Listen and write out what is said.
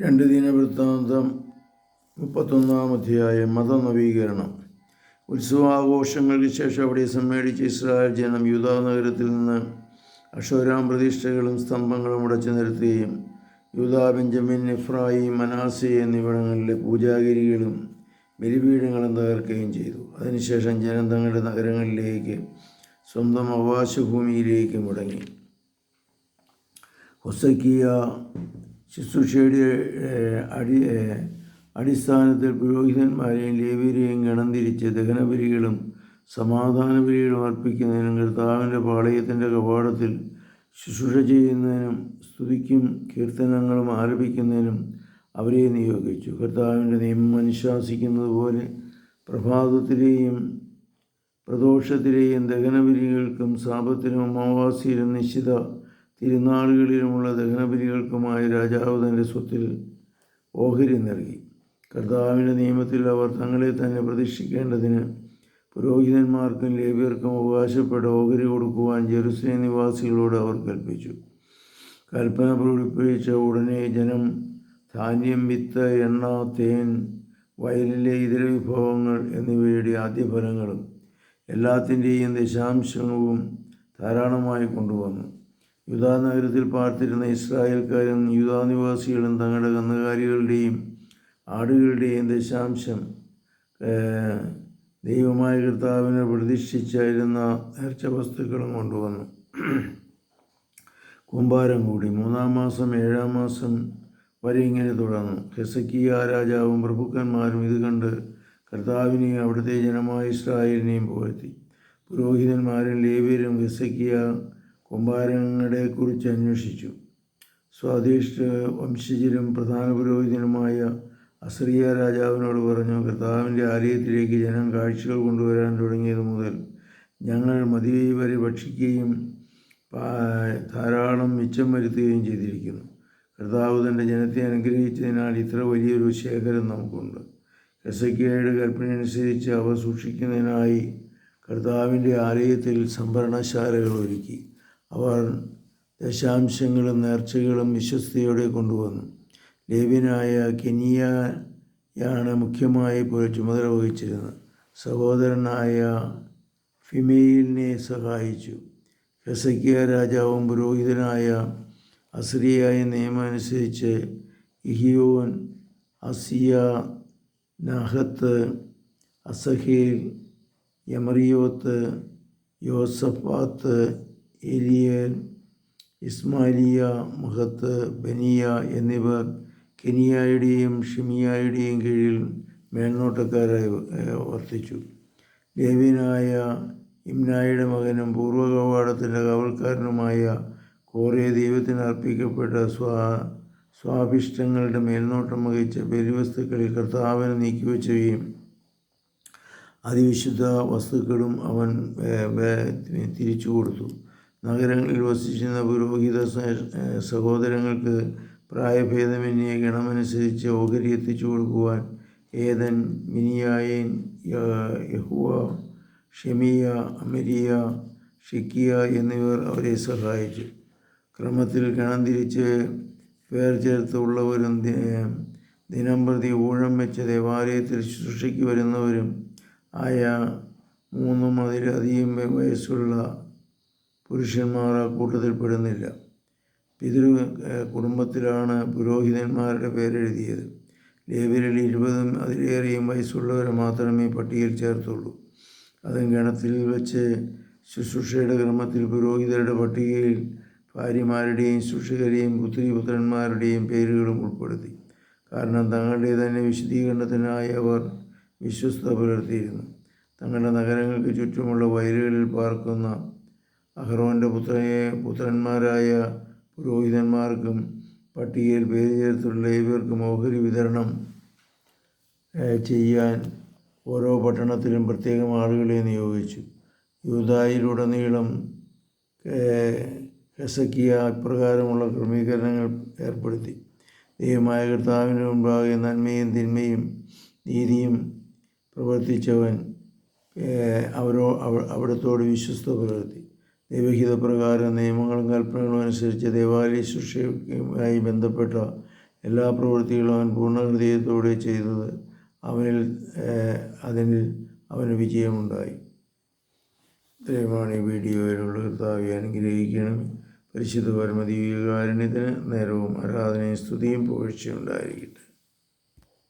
രണ്ട് ദിന വൃത്താന്തം മുപ്പത്തൊന്നാം അധ്യായം മതനവീകരണം. ഉത്സവാഘോഷങ്ങൾക്ക് ശേഷം അവിടെ സമ്മേളിച്ച ഇസ്രായേൽ ജനം യൂദാ നഗരത്തിൽ നിന്ന് അക്ഷോരാം പ്രതിഷ്ഠകളും സ്തംഭങ്ങളും ഉടച്ചു നിർത്തുകയും യൂദാ ബെഞ്ചമിൻ എഫ്രായിം മനാസി എന്നിവിടങ്ങളിലെ പൂജാഗിരികളും ബലിപീഠങ്ങളും തകർക്കുകയും ചെയ്തു. അതിനുശേഷം ജനം തങ്ങളുടെ നഗരങ്ങളിലേക്ക് സ്വന്തം അവകാശഭൂമിയിലേക്ക് മുടങ്ങി. ഹൊസക്കിയ ശുശ്രൂഷയുടെ അടി അടിസ്ഥാനത്തിൽ പുരോഹിതന്മാരെയും ലേവ്യരെയും ഗണംതിരിച്ച് ദഹനബലികളും സമാധാന ബലികളും അർപ്പിക്കുന്നതിനും കർത്താവിന്റെ പാളയത്തിന്റെ കവാടത്തിൽ ശുശ്രൂഷ ചെയ്യുന്നതിനും സ്തുതിക്കും കീർത്തനങ്ങളും ആരംഭിക്കുന്നതിനും അവരെ നിയോഗിച്ചു. കർത്താവിന്റെ നിയമം അനുശാസിക്കുന്നത് പോലെ പ്രഭാതത്തിലെയും പ്രദോഷത്തിലെയും ദഹനബലികൾക്കും സാപത്തിനും അമാവാസിയിലും നിശ്ചിത തിരുനാളുകളിലുമുള്ള ദഹനബലികൾക്കുമായി രാജാവ് തന്റെ സ്വത്തിൽ ഓഹരി നൽകി. കർത്താവിന്റെ നിയമത്തിൽ അവർ തങ്ങളെ തന്നെ പ്രതിഷ്ഠിക്കേണ്ടതിന് പുരോഹിതന്മാർക്കും ലേവ്യർക്കും അവകാശപ്പെട്ട ഓഹരി കൊടുക്കുവാൻ ജെറുസലേം നിവാസികളോട് അവർ കൽപ്പിച്ചു. കൽപ്പന പ്രകടിപ്പിച്ച ഉടനെ ജനം ധാന്യം വിത്ത് എണ്ണ തേൻ വയലിലെ ഇതര വിഭവങ്ങൾ എന്നിവയുടെ ആദ്യഫലങ്ങളും എല്ലാത്തിന്റെയും ദശാംശവും ധാരാളമായി കൊണ്ടുവന്നു. യുദാ നഗരത്തിൽ പാർത്തിരുന്ന ഇസ്രായേൽക്കാരും യുദാ നിവാസികളും തങ്ങളുടെ കന്നുകാലികളുടെയും ആടുകളുടെയും ദശാംശം ദൈവമായ കർത്താവിനെ പ്രതിഷ്ഠിച്ചായിരുന്ന നേർച്ച വസ്തുക്കളും കൊണ്ടുവന്നു. കുമ്പാരം കൂടി. മൂന്നാം മാസം ഏഴാം മാസം വരെ ഇങ്ങനെ തുടർന്നു. ഹെസക്കിയ രാജാവും പ്രഭുക്കന്മാരും ഇത് കണ്ട് കർത്താവിനെയും അവിടുത്തെ ജനമായ ഇസ്രായേലിനെയും പുകഴ്ത്തി. പുരോഹിതന്മാരും ലേവ്യരും ഹെസക്കിയ കുമ്പാരങ്ങളെക്കുറിച്ച് അന്വേഷിച്ചു. സ്വാദിഷ്ട വംശജരും പ്രധാന പുരോഹിതനുമായ അസറിയ രാജാവിനോട് പറഞ്ഞു കർത്താവിന്റെ ആലയത്തിലേക്ക് ജനം കാഴ്ചകൾ കൊണ്ടുവരാൻ തുടങ്ങിയത് മുതൽ ഞങ്ങൾ മതി വരെ ഭക്ഷിക്കുകയും ധാരാളം മിച്ചം വരുത്തുകയും ചെയ്തിരിക്കുന്നു. കർത്താവ് തന്റെ ജനത്തെ അനുഗ്രഹിച്ചതിനാൽ ഇത്ര വലിയൊരു ശേഖരം നമുക്കുണ്ട്. ഹെസക്കിയയുടെ കൽപ്പനയനുസരിച്ച് അവ സൂക്ഷിക്കുന്നതിനായി കർത്താവിന്റെ ആലയത്തിൽ സംഭരണശാലകൾ ഒരുക്കി. അവർ ദശാംശങ്ങളും നേർച്ചകളും വിശ്വസ്തയോടെ കൊണ്ടുവന്നു. ലേവ്യനായ കെനിയയാണ് മുഖ്യമായി ചുമതല വഹിച്ചിരുന്നത്. സഹോദരനായ ഫിമെയിലിനെ സഹായിച്ചു. ഹെസക്കിയ രാജാവും പുരോഹിതനായ അസ്രിയായ നിയമം അനുസരിച്ച് ഇഹിയോൻ അസിയ നഹത്ത് അസഹേൽ യമറിയോത്ത് യോസഫാത്ത് എലിയൽ ഇസ്മാലിയ മഹത്ത് ബനിയ എന്നിവർ കെനിയായുടെയും ഷിമിയായുടെയും കീഴിൽ മേൽനോട്ടക്കാരായി വർത്തിച്ചു. ലേവ്യനായ ഇമ്നായുടെ മകനും പൂർവകവാടത്തിന്റെ കാവൽക്കാരനുമായ കോറെ ദൈവത്തിന് അർപ്പിക്കപ്പെട്ട സ്വാ സ്വാഭിഷ്ടങ്ങളുടെ മേൽനോട്ടം വഹിച്ച ബലിവസ്തുക്കളിൽ കർത്താവിന് നീക്കിവെച്ചുകയും അതിവിശുദ്ധ വസ്തുക്കളും അവൻ തിരിച്ചു കൊടുത്തു നഗരങ്ങളിൽ വസിച്ചിരുന്ന പുരോഹിത സഹോദരങ്ങൾക്ക് പ്രായഭേദമന്യേ ഗണമനുസരിച്ച് ഓഹരി എത്തിച്ചു കൊടുക്കുവാൻ ഏതൻ മിനിയായൻ യഹുവ ഷെമിയ അമരിയ ഷിക്കിയ എന്നിവർ അവരെ സഹായിച്ചു. ക്രമത്തിൽ ഗണം തിരിച്ച് പേർ ചേർത്തുള്ളവരും ദി- ദിനം പ്രതി ഊഴം വെച്ച് ദേവാലയത്തിൽ ശുശ്രൂഷയ്ക്ക് വരുന്നവരും ആയ മൂന്നും അതിലധികം വയസ്സുള്ള പുരുഷന്മാർ ആ കൂട്ടത്തിൽ പെടുന്നില്ല പിതൃ കുടുംബത്തിലാണ് പുരോഹിതന്മാരുടെ പേരെഴുതിയത്. ലേവരിൽ ഇരുപതും അതിലേറെയും വയസ്സുള്ളവരെ മാത്രമേ പട്ടികയിൽ ചേർത്തുള്ളൂ. അതും ഗണത്തിൽ വെച്ച് ശുശ്രൂഷയുടെ ക്രമത്തിൽ പുരോഹിതരുടെ പട്ടികയിൽ ഭാര്യമാരുടെയും ശുശ്രൂഷകരെയും പുത്രി പുത്രന്മാരുടെയും പേരുകളും ഉൾപ്പെടുത്തി. കാരണം തങ്ങളുടെ തന്നെ വിശദീകരണത്തിനായി അവർ വിശ്വസ്ത പുലർത്തിയിരുന്നു. തങ്ങളുടെ നഗരങ്ങൾക്ക് ചുറ്റുമുള്ള വയലുകളിൽ പാർക്കുന്ന അഹ്റോന്റെ പുത്രയെ പുത്രന്മാരായ പുരോഹിതന്മാർക്കും പട്ടികയിൽ പേര് ചേർത്തുള്ള ഇവർക്കും ഓഹരി വിതരണം ചെയ്യാൻ ഓരോ പട്ടണത്തിലും പ്രത്യേകം ആളുകളെ നിയോഗിച്ചു. യൂതായിലുടനീളം ഹെസക്കിയ ഇപ്രകാരമുള്ള ക്രമീകരണങ്ങൾ ഏർപ്പെടുത്തി. ദൈവമായ കർത്താവിന്റെ മുമ്പാകെ നന്മയും തിന്മയും നീതിയും പ്രവർത്തിച്ചവൻ അവരോ അവ- അവിടത്തോട് വിശ്വസ്ത പുലർത്തി. ദൈവഹിതപ്രകാരം നിയമങ്ങളും കൽപ്പനകളും അനുസരിച്ച് ദേവാലയ ശുശ്രൂഷയുമായി ബന്ധപ്പെട്ട എല്ലാ പ്രവൃത്തികളും അവൻ പൂർണഹൃദയത്തോടെ ചെയ്തത് അവനിൽ അതിനിൽ അവന് വിജയമുണ്ടായി. ഇത്രയുമാണ് ഈ വീഡിയോയിലുള്ള കർത്താവെ അനുഗ്രഹിക്കണം. പരിശുദ്ധ പരമദീവികാരുണ്യത്തിന് നേരവും ആരാധനയും സ്തുതിയും പുകഴ്ചയും ഉണ്ടായിരിക്കട്ടെ.